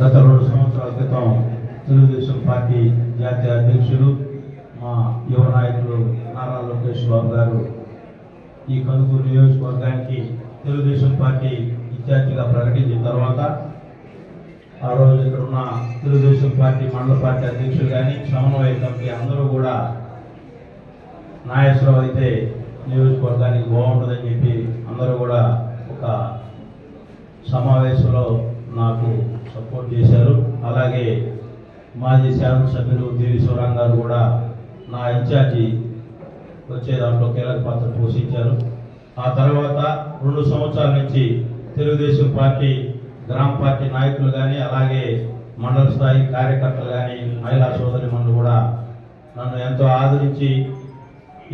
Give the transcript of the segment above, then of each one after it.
గత రెండు సంవత్సరాల క్రితం తెలుగుదేశం పార్టీ జాతీయ అధ్యక్షులు మా యువ నాయకులు నారా లోకేష్ బాబు గారు ఈ కనుగోలు నియోజకవర్గానికి తెలుగుదేశం పార్టీ ఇన్ఛార్జిగా ప్రకటించిన తర్వాత ఆ రోజు ఇక్కడ ఉన్న తెలుగుదేశం పార్టీ మండల పార్టీ అధ్యక్షులు కానీ సమన్వయ కమిటీ అందరూ కూడా నాగేశ్వరరావు అయితే నియోజకవర్గానికి బాగుంటుందని చెప్పి అందరూ కూడా ఒక సమావేశంలో నాకు సపోర్ట్ చేశారు. అలాగే మాజీ శాసనసభ్యులు దేవి శివరాం గారు కూడా నా ఇన్ఛార్జి వచ్చే దాంట్లో కీలక పాత్ర పోషించారు. ఆ తర్వాత రెండు సంవత్సరాల నుంచి తెలుగుదేశం పార్టీ గ్రామ పార్టీ నాయకులు కానీ అలాగే మండల స్థాయి కార్యకర్తలు కానీ మహిళా సోదరి కూడా నన్ను ఎంతో ఆదరించి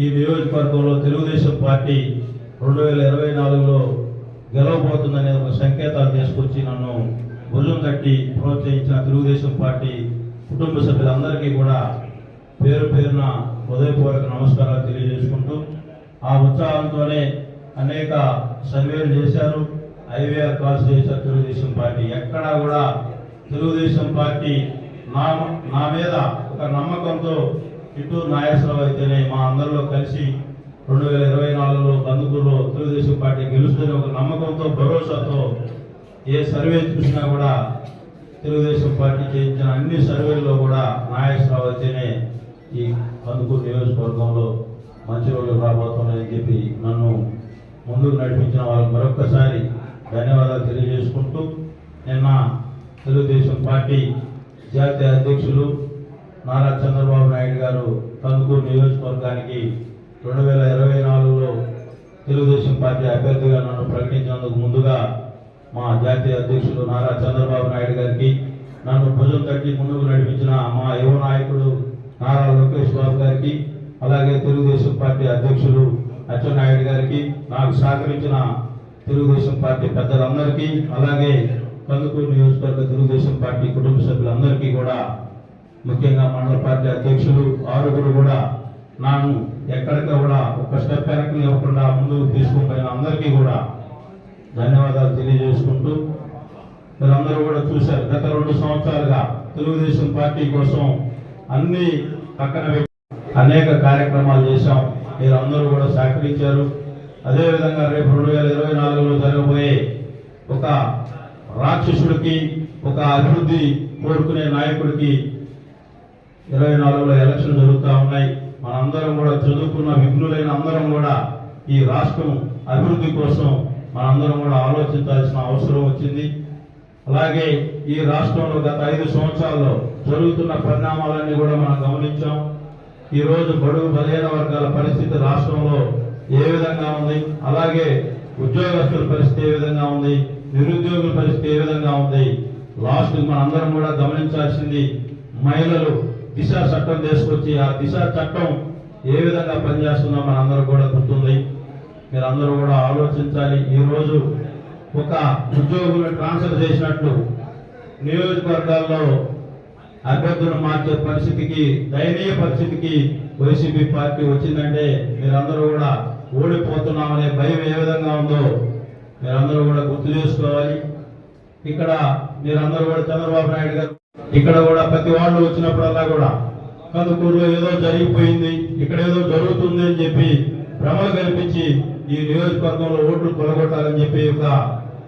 ఈ నియోజకవర్గంలో తెలుగుదేశం పార్టీ రెండు వేల ఇరవై నాలుగులో గెలవబోతుందనే ఒక సంకేతాలు తీసుకొచ్చి నన్ను భుజం కట్టి ప్రోత్సహించిన తెలుగుదేశం పార్టీ కుటుంబ సభ్యులందరికీ కూడా పేరు పేరున హృదయపూర్వక నమస్కారాలు తెలియజేసుకుంటూ ఆ ఉత్సాహంతోనే అనేక సర్వేలు చేశారు. ఐవీఆర్ కాల్స్ చేశారు తెలుగుదేశం పార్టీ. ఎక్కడా కూడా తెలుగుదేశం పార్టీ నా నా మీద ఒక నమ్మకంతో ఇటు నాగేశ్వరరావు అయితేనే మా అందరిలో కలిసి రెండు వేల ఇరవై నాలుగులో బంధుకుల్లో తెలుగుదేశం పార్టీ గెలుస్తుందని ఒక నమ్మకంతో భరోసాతో ఏ సర్వే చూసినా కూడా తెలుగుదేశం పార్టీ చేయించిన అన్ని సర్వేల్లో కూడా నాగేశ్వరరావు అయితేనే ఈ కందుకూరు నియోజకవర్గంలో మంచి రోజులు రాబోతున్నాయని చెప్పి నన్ను ముందుకు నడిపించిన వాళ్ళకి మరొక్కసారి ధన్యవాదాలు తెలియజేసుకుంటూ నిన్న తెలుగుదేశం పార్టీ జాతీయ అధ్యక్షులు నారా చంద్రబాబు నాయుడు గారు కందుకూరు నియోజకవర్గానికి రెండు వేల ఇరవై నాలుగులో తెలుగుదేశం పార్టీ అభ్యర్థిగా నన్ను ప్రకటించినందుకు ముందుగా మా జాతీయ అధ్యక్షులు నారా చంద్రబాబు నాయుడు గారికి నన్ను భుజం తట్టి ముందుకు నడిపించిన మా యువ నాయకుడు నారా లోకేష్ బాబు గారికి అలాగే తెలుగుదేశం పార్టీ అధ్యక్షులు అచ్చెన్నాయుడు గారికి నాకు సహకరించిన తెలుగుదేశం పార్టీ పెద్దలందరికీ అలాగే కందుకూరు నియోజకవర్గ తెలుగుదేశం పార్టీ కుటుంబ సభ్యులందరికీ కూడా ముఖ్యంగా మండల పార్టీ అధ్యక్షులు ఆరుగురు కూడా నాను ఎక్కడికి కూడా ఒక స్టెప్ వెనక్కి ఇవ్వకుండా ముందుకు తీసుకుపోయిన అందరికీ కూడా ధన్యవాదాలు తెలియజేసుకుంటూ మీరందరూ కూడా చూశారు. గత రెండు సంవత్సరాలుగా తెలుగుదేశం పార్టీ కోసం అన్ని పక్కన అనేక కార్యక్రమాలు చేశాం. మీరందరూ కూడా సహకరించారు. అదేవిధంగా రేపు రెండు వేల ఇరవై నాలుగులో జరగబోయే ఒక రాక్షసుడికి ఒక అభివృద్ధి కోరుకునే నాయకుడికి ఇరవై నాలుగులో ఎలక్షన్ జరుగుతూ ఉన్నాయి. మనందరం కూడా చదువుకున్న విఘ్నులైన అందరం కూడా ఈ రాష్ట్రం అభివృద్ధి కోసం మనందరం కూడా ఆలోచించాల్సిన అవసరం వచ్చింది. అలాగే ఈ రాష్ట్రంలో గత ఐదు సంవత్సరాల్లో జరుగుతున్న పరిణామాలన్నీ కూడా మనం గమనించాం. ఈరోజు బడుగు బలహీన వర్గాల పరిస్థితి రాష్ట్రంలో ఏ విధంగా ఉంది? అలాగే ఉద్యోగస్తుల పరిస్థితి ఏ విధంగా ఉంది? నిరుద్యోగుల పరిస్థితి ఏ విధంగా ఉంది? లాస్ట్ మనందరం కూడా గమనించాల్సింది మహిళలు దిశ చట్టం తీసుకొచ్చి ఆ దిశ చట్టం ఏ విధంగా పనిచేస్తుందో మనందరం కూడా గుర్తుంది. మీరందరూ కూడా ఆలోచించాలి. ఈరోజు ఒక ఉద్యోగులను ట్రాన్స్ఫర్ చేసినట్లు నియోజకవర్గాల్లో అభ్యర్థులను మార్చే పరిస్థితికి దయనీయ పరిస్థితికి వైసీపీ పార్టీ వచ్చిందంటే మీరందరూ కూడా ఓడిపోతున్నామనే భయం ఏ విధంగా ఉందో మీరందరూ కూడా గుర్తు చేసుకోవాలి. ఇక్కడ మీరందరూ కూడా చంద్రబాబు నాయుడు గారు ఇక్కడ కూడా ప్రతి వాళ్ళు వచ్చినప్పుడల్లా కూడా కందుకూరులో ఏదో జరిగిపోయింది ఇక్కడ ఏదో జరుగుతుంది అని చెప్పి భ్రమలు కల్పించి ఈ నియోజకవర్గంలో ఓట్లు కొలగొట్టాలని చెప్పి ఒక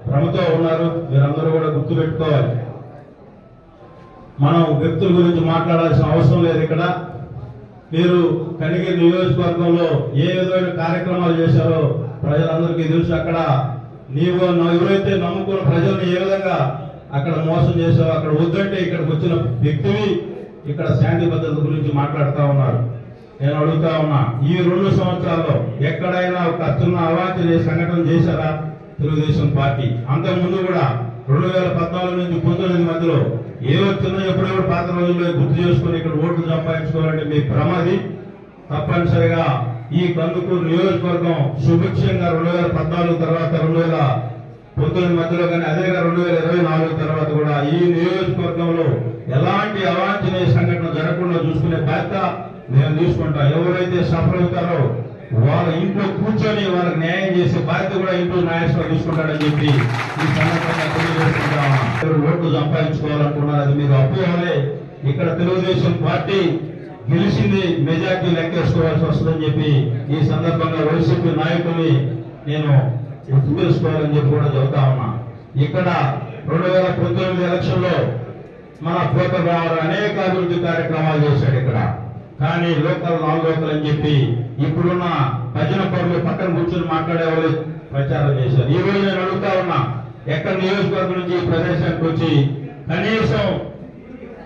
భ్రమతో ఉన్నారు. మీరందరూ కూడా గుర్తు పెట్టుకోవాలి మనం వ్యక్తుల గురించి మాట్లాడాల్సిన అవసరం లేదు ఇక్కడ. మీరు కనిగిరి నియోజకవర్గంలో ఏ విధమైన కార్యక్రమాలు చేశారో ప్రజలందరికీ తెలుసు. అక్కడ నీవు ఎవరైతే నమ్ముకున్న ప్రజల్ని ఏ విధంగా అక్కడ మోసం చేసావో అక్కడ వద్దంటే ఇక్కడికి వచ్చిన వ్యక్తివి ఇక్కడ శాంతి భద్రత గురించి మాట్లాడుతూ ఉన్నారు. నేను అడుగుతా ఉన్నా ఈ రెండు సంవత్సరాల్లో ఎక్కడైనా ఒక అవాంఛనీయ సంఘటన చేశారా తెలుగుదేశం పార్టీ? అంతకుముందు కూడా రెండు వేల పద్నాలుగు నుంచి పంతొమ్మిది మధ్యలో ఏ చిన్న ఎప్పుడెప్పుడు పాత రోజుల్లో గుర్తు చేసుకుని ఇక్కడ ఓట్లు సంపాదించుకోవాలంటే మీ ప్రమాది. తప్పనిసరిగా ఈ కందుకూరు నియోజకవర్గం సుభిక్షంగా రెండు వేల పద్నాలుగు తర్వాత రెండు వేల పంతొమ్మిది మధ్యలో కానీ అదేగా రెండు వేల ఇరవై నాలుగు తర్వాత కూడా ఈ నియోజకవర్గంలో ఎలాంటి అవాంఛనీయ సంఘటన జరగకుండా చూసుకునే బాధ్యత నేను తీసుకుంటా. ఎవరైతే సఫలవుతారో వాళ్ళ ఇంట్లో కూర్చొని వాళ్ళకి న్యాయం చేసే బాధ్యత కూడా ఇంట్లో న్యాయస్థానం తీసుకుంటాడని చెప్పి ఈ సందర్భంగా తెలియజేసుకుంటామా ఓట్లు సంపాదించుకోవాలనుకున్నారు అది మీరు అపోహలే. ఇక్కడ తెలుగుదేశం పార్టీ గెలిచింది మెజార్టీ లెక్కేసుకోవాల్సి వస్తుందని చెప్పి ఈ సందర్భంగా వైసీపీ నాయకుల్ని నేను తెలుసుకోవాలని చెప్పి కూడా చెబుతా ఉన్నా. ఇక్కడ రెండు వేల పంతొమ్మిది ఎలక్షన్లో మన పోతరావు అనేక అభివృద్ధి కార్యక్రమాలు చేశాడు ఇక్కడ. కానీ లోకల్ నాన్ లోకల్ అని చెప్పి ఇప్పుడున్న భజన పనులు పక్కన కూర్చొని మాట్లాడే వాళ్ళు ప్రచారం చేశారు. ఈ రోజు నేను అడుగుతా ఉన్నా ఎక్కడ నియోజకవర్గం నుంచి ఈ ప్రదేశానికి వచ్చి కనీసం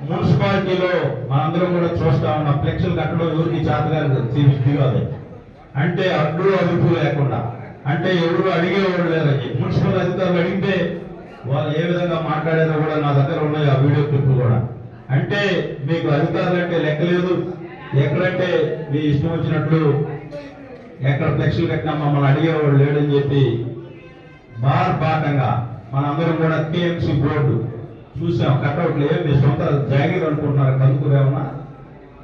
మున్సిపాలిటీలో మనందరం కూడా చూస్తా ఉన్న ఫ్లెక్సులు కట్టడం ఎవరికి చేతగారు తీయాలి అంటే అడ్డు అదుపు లేకుండా అంటే ఎవరు అడిగేవాడు లేదని మున్సిపల్ అధికారులు అడిగితే వాళ్ళు ఏ విధంగా మాట్లాడారో కూడా నా దగ్గర ఉన్నాయి ఆ వీడియో క్లిప్ కూడా. అంటే మీకు అధికారులు అంటే లెక్కలేదు ఎక్కడంటే మీ ఇష్టం వచ్చినట్లు ఎక్కడ ఫ్లెక్సీ కట్టినా మమ్మల్ని అడిగేవాడు లేడని చెప్పి బార్ మనందరం కూడా కేఎంసీ బోర్డు చూసాం. కట్అవుట్లు ఏం మీ సొంత జాగీర్ అనుకుంటున్నారు కనుక్కురేమన్నా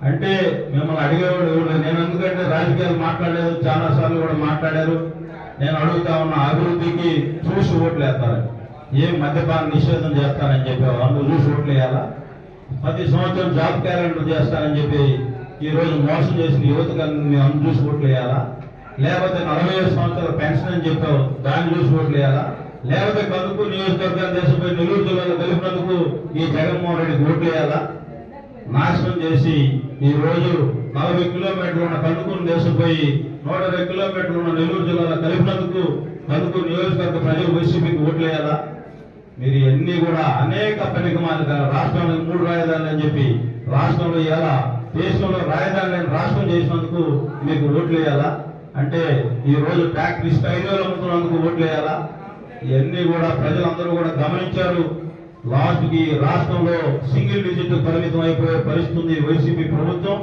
అంటే మిమ్మల్ని అడిగేవాడు ఎవరు నేను ఎందుకంటే రాజకీయాలు మాట్లాడలేదు చాలా సార్లు కూడా మాట్లాడారు. నేను అడుగుతా ఉన్న అభివృద్ధికి చూసి ఓట్లు వేస్తారు ఏం మద్యపాన నిషేధం చేస్తానని చెప్పేవాళ్ళు చూసి ఓట్లు వేయాలా? ప్రతి సంవత్సరం జాబ్ క్యాలెండర్ చేస్తానని చెప్పి ఈ రోజు మోసం చేసిన యువతకు మేము అందు చూసి ఓట్లేయాలా లేకపోతే నలభై ఐదు సంవత్సరాల పెన్షన్ అని చెప్పావు దాన్ని చూసి ఓట్లేయాలా లేకపోతే కలుపు నియోజకవర్గాలు దేశంపై నెల్లూరు జిల్లాలో కలిపినందుకు ఈ జగన్మోహన్ రెడ్డికి ఓట్లేయాలా నాశనం చేసి ఈ రోజు నలభై కిలోమీటర్లు ఉన్న కందుకూరు దేశంపోయి నూట ఇరవై కిలోమీటర్లు ఉన్న నెల్లూరు జిల్లాలో కలిపినందుకు కందుకూరు నియోజకవర్గ ప్రజలు వైసీపీకి ఓట్లేయాలా మీరు ఇవన్నీ కూడా అనేక పనికిమాలి రాష్ట్రంలో మూడు రాజధానులు అని చెప్పి రాష్ట్రంలో ఎలా దేశంలో రాజధాని రాష్ట్రం చేసినందుకు మీకు ఓట్లు వేయాలా? అంటే ఈ రోజు ఫ్యాక్టరీ స్టైల్లో అమ్ముతున్నందుకు ఓట్లు వేయాలా? ఇవన్నీ కూడా ప్రజలందరూ కూడా గమనించారు. లాస్ట్కి రాష్ట్రంలో సింగిల్ డిజిట్ పరిమితం అయిపోయే పరిస్థితుంది వైసీపీ ప్రభుత్వం.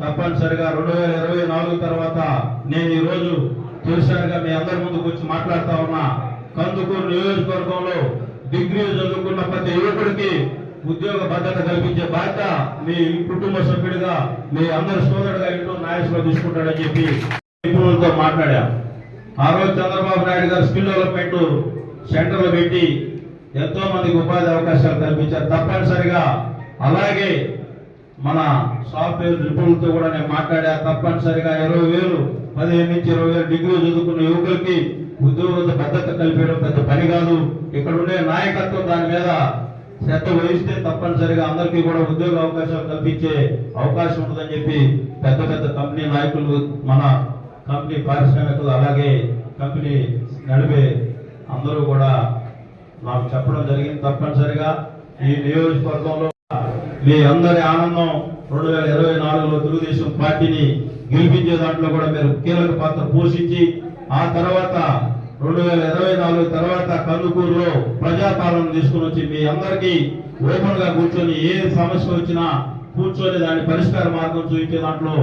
తప్పనిసరిగా రెండు వేల ఇరవై నాలుగు తర్వాత నేను ఈరోజు తొలిసారిగా మీ అందరి ముందుకు వచ్చి మాట్లాడుతా ఉన్నా. కందుకూరు నియోజకవర్గంలో డిగ్రీ చదువుకున్న ప్రతి యువకుడికి ఉద్యోగ భద్రత కల్పించే బాధ్యత మీ కుటుంబ సభ్యుడిగా మీ అందరి సోదరుడిగా ఇంట్లో నాయకులు తీసుకుంటాడని చెప్పి నిపుణులతో మాట్లాడాం. ఆ రోజు చంద్రబాబు నాయుడు గారు స్కిల్ డెవలప్మెంట్ సెంటర్లు పెట్టి ఎంతో మందికి ఉపాధి అవకాశాలు కల్పించారు. తప్పనిసరిగా అలాగే మన సాఫ్ట్వేర్ నిపుణులతో కూడా నేను మాట్లాడా. తప్పనిసరిగా ఇరవై వేలు పదిహేను నుంచి ఇరవై వేలు డిగ్రీ చదువుకున్న యువకులకి ఉద్యోగ భద్రత కల్పించడం పెద్ద పని కాదు. ఇక్కడ ఉండే నాయకత్వం దాని మీద శ్రద్ధ వహిస్తే తప్పనిసరిగా అందరికీ కూడా ఉద్యోగ అవకాశాలు కల్పించే అవకాశం ఉంటుందని చెప్పి పెద్ద పెద్ద కంపెనీ నాయకులు మన కంపెనీ పారిశ్రామికులు అలాగే కంపెనీ నడిపే అందరూ కూడా మాకు చెప్పడం జరిగింది. తప్పనిసరిగా ఈ నియోజకవర్గంలో మీ అందరి ఆనందం రెండు వేల ఇరవై నాలుగులో తెలుగుదేశం పార్టీని గెలిపించే దాంట్లో కూడా మీరు కీలక పాత్ర పోషించి ఆ తర్వాత రెండు వేల ఇరవై నాలుగు తర్వాత కందుకూరులో ప్రజాపాలన తీసుకుని వచ్చి మీ అందరికీ ఓపెన్గా కూర్చొని ఏ సమస్య వచ్చినా కూర్చొని దాని పరిష్కార మార్గం చూపించే దాంట్లో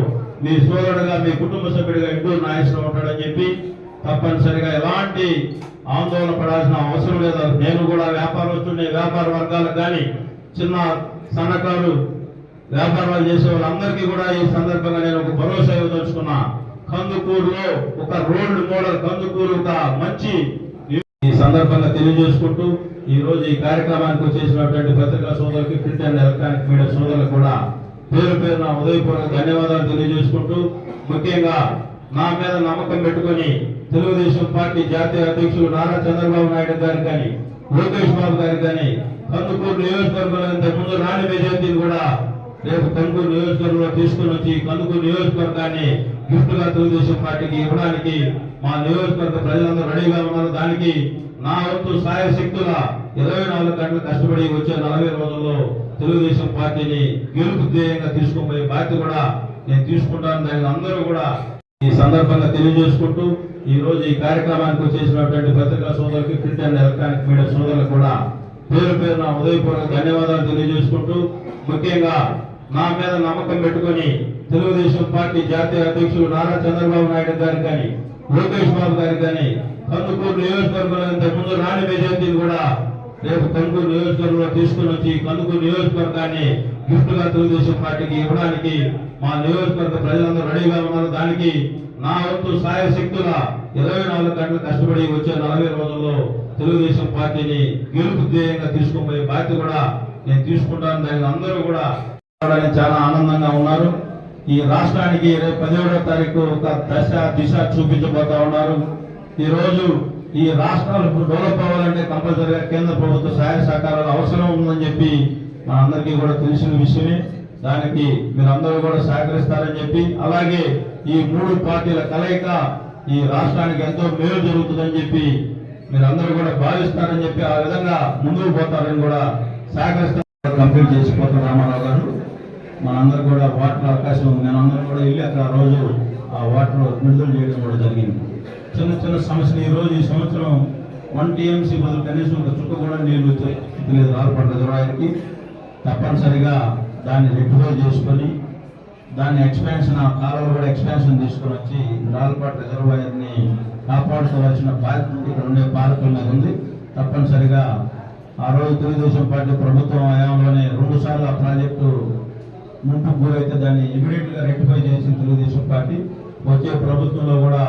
మీ సోదరుడుగా మీ కుటుంబ సభ్యుడిగా ఇంటూ నాయకుడు ఉంటాడని చెప్పి తప్పనిసరిగా ఎలాంటి ఆందోళన పడాల్సిన అవసరం లేదు. నేను కూడా వ్యాపారస్తుడిని వ్యాపార వర్గాలకు కానీ చిన్న సన్నకారు వ్యాపారాలు చేసే వాళ్ళందరికీ కూడా ఈ సందర్భంగా నేను ఒక భరోసా కందుకూరులో ఒక రోడ్డు మోడల్ కందుకూరు ఒక మంచి ఈ సందర్భంగా తెలియజేసుకుంటూ ఈ రోజు ఈ కార్యక్రమానికి వచ్చేసినటువంటి పత్రికా సోదరులకి ప్రింట్ అండ్ ఎలక్ట్రానిక్ మీడియా సోదరులకు కూడా పేరు పేరు నా ఉదయపూర్వక ధన్యవాదాలు తెలియజేసుకుంటూ ముఖ్యంగా నా మీద నమ్మకం పెట్టుకుని తెలుగుదేశం పార్టీ జాతీయ అధ్యక్షులు నారా చంద్రబాబు నాయుడు గారు కానీ లోకేష్ బాబు గారు కానీ కందుకూరు నియోజకవర్గంలో ఇంతకుముందు రాణి మెజార్టీని కూడా రేపు కందుకూరు నియోజకవర్గంలో తీసుకుని వచ్చి కందుకూరు నియోజకవర్గాన్ని గిఫ్ట్గా తెలుగుదేశం పార్టీకి ఇవ్వడానికి మా నియోజకవర్గ ప్రజలందరూ రెడీగా ఉన్నారు దానికి నా వంతు సాయ శక్తుల ఇరవై నాలుగు గంటలు కష్టపడి వచ్చే నలభై రోజుల్లో తెలుగుదేశం పార్టీని గెలుపు ధ్యేయంగా తీసుకుపోయే బాధ్యత కూడా నేను తీసుకుంటాను. దానికి అందరూ కూడా ఈ సందర్భంగా తెలియజేసుకుంటూ ఈ రోజు ఈ కార్యక్రమానికి వచ్చేసినటువంటి పత్రికా సోదరులకి ప్రింట్ అండ్ ఎలక్ట్రానిక్ మీడియా సోదరులకు కూడా పేరు పేరున ఉదయపూర్వక ధన్యవాదాలు తెలియజేసుకుంటూ ముఖ్యంగా నా మీద నమ్మకం పెట్టుకొని తెలుగుదేశం పార్టీ జాతీయ అధ్యక్షులు నారా చంద్రబాబు నాయుడు గారికి కానీ లోకేష్ బాబు గారికి కానీ కందుకూరు నియోజకవర్గంలో ఇంతకుముందు రాణి మెజార్టీని కూడా రేపు కందుకూరు నియోజకవర్గంలో తీసుకుని వచ్చి కందుకూరు నియోజకవర్గాన్ని గిఫ్ట్గా తెలుగుదేశం పార్టీకి ఇవ్వడానికి మా నియోజకవర్గ ప్రజలందరూ రెడీగా ఉన్నారు. దానికి నా వంతు సాయ శక్తుల ఇరవై నాలుగు గంటలు కష్టపడి వచ్చే నలభై రోజుల్లో తెలుగుదేశం పార్టీని గెలుపు ధ్యేయంగా తీసుకుపోయే బాధ్యత కూడా నేను తీసుకుంటాను. దానికి అందరూ కూడా చాలా ఆనందంగా ఉన్నారు. ఈ రాష్ట్రానికి రేపు పదిహేడవ తారీఖు ఒక దశ దిశ చూపించబోతా ఉన్నారు. ఈ రోజు ఈ రాష్ట్రాలు డెవలప్ అవ్వాలంటే కంపల్సరీగా కేంద్ర ప్రభుత్వ సహాయ సహకారాలు అవసరం ఉందని చెప్పి మనందరికీ కూడా తెలిసిన విషయమే. దానికి మీరందరూ కూడా సహకరిస్తారని చెప్పి అలాగే ఈ మూడు పార్టీల కలయిక ఈ రాష్ట్రానికి ఎంతో మేలు జరుగుతుందని చెప్పి మీరందరూ కూడా భావిస్తారని చెప్పి ఆ విధంగా ముందుకు పోతారని కూడా సహకరిస్తారు కంప్లీట్ చేసిపోతారు రామారావు గారు. మనందరూ కూడా వాటర్ అవకాశం ఉంది. నేనందరూ కూడా వెళ్ళి అక్కడ ఆ రోజు ఆ వాటర్ విడుదల చేయడం కూడా జరిగింది. చిన్న చిన్న సమస్యలు ఈ రోజు ఈ సంవత్సరం వన్ టీఎంసీ బదులు కనీసం ఒక చుక్క కూడా నీళ్ళు లేదు. రాలపడ్డ రాయకి తప్పనిసరిగా దాన్ని రెక్టిఫై చేసుకొని దాన్ని ఎక్స్పాన్షన్ ఆ కాలువలు కూడా ఎక్స్పాన్షన్ తీసుకొని వచ్చి రాలపాటు రిజర్వాయర్ని కాపాడుకోవాల్సిన బాధ్యత ఇక్కడ ఉండే పాలకుల మీద ఉంది. తప్పనిసరిగా ఆ రోజు తెలుగుదేశం పార్టీ ప్రభుత్వం హయాంలోనే రెండుసార్లు ఆ ప్రాజెక్టు ముంపు గురైతే దాన్ని ఇమీడియట్గా రెక్టిఫై చేసి తెలుగుదేశం పార్టీ వచ్చే ప్రభుత్వంలో కూడా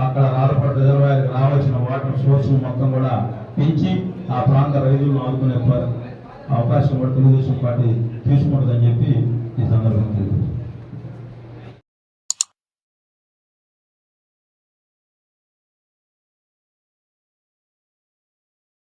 అక్కడ రాలపాటు రిజర్వాయర్ రావాల్సిన వాటర్ సోర్స్ మొత్తం కూడా పెంచి ఆ ప్రాంత రైతులను ఆదుకునే అవకాశం కూడా తెలుగుదేశం పార్టీ తీసుకుంటుందని చెప్పి ఈ సందర్భంగా తెలియజేస్తున్నాను.